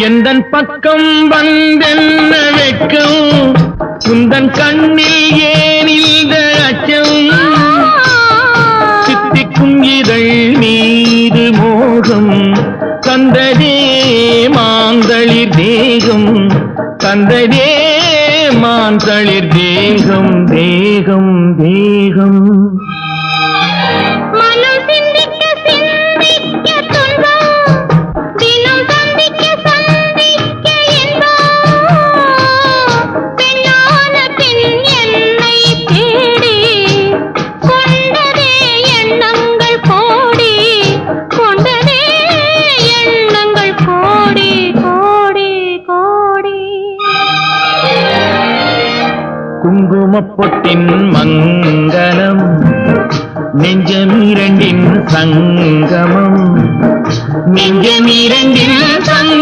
எந்தன் பக்கம் வந்தென்ன வெட்கம்? குந்தன் கண்ணில் ஏன் இந்த அச்சம்? சித்திக்கும் இதழ் மீது மோகம் தந்ததே மாந்தளிர் தேகம் தந்ததே மாந்தளிர் தேகம் தேகம் தேகம். குங்குமப்பொட்டின் மங்களம் நெஞ்சமிரண்டின் சங்கமம். நெஞ்சமிரண்டின் சங்க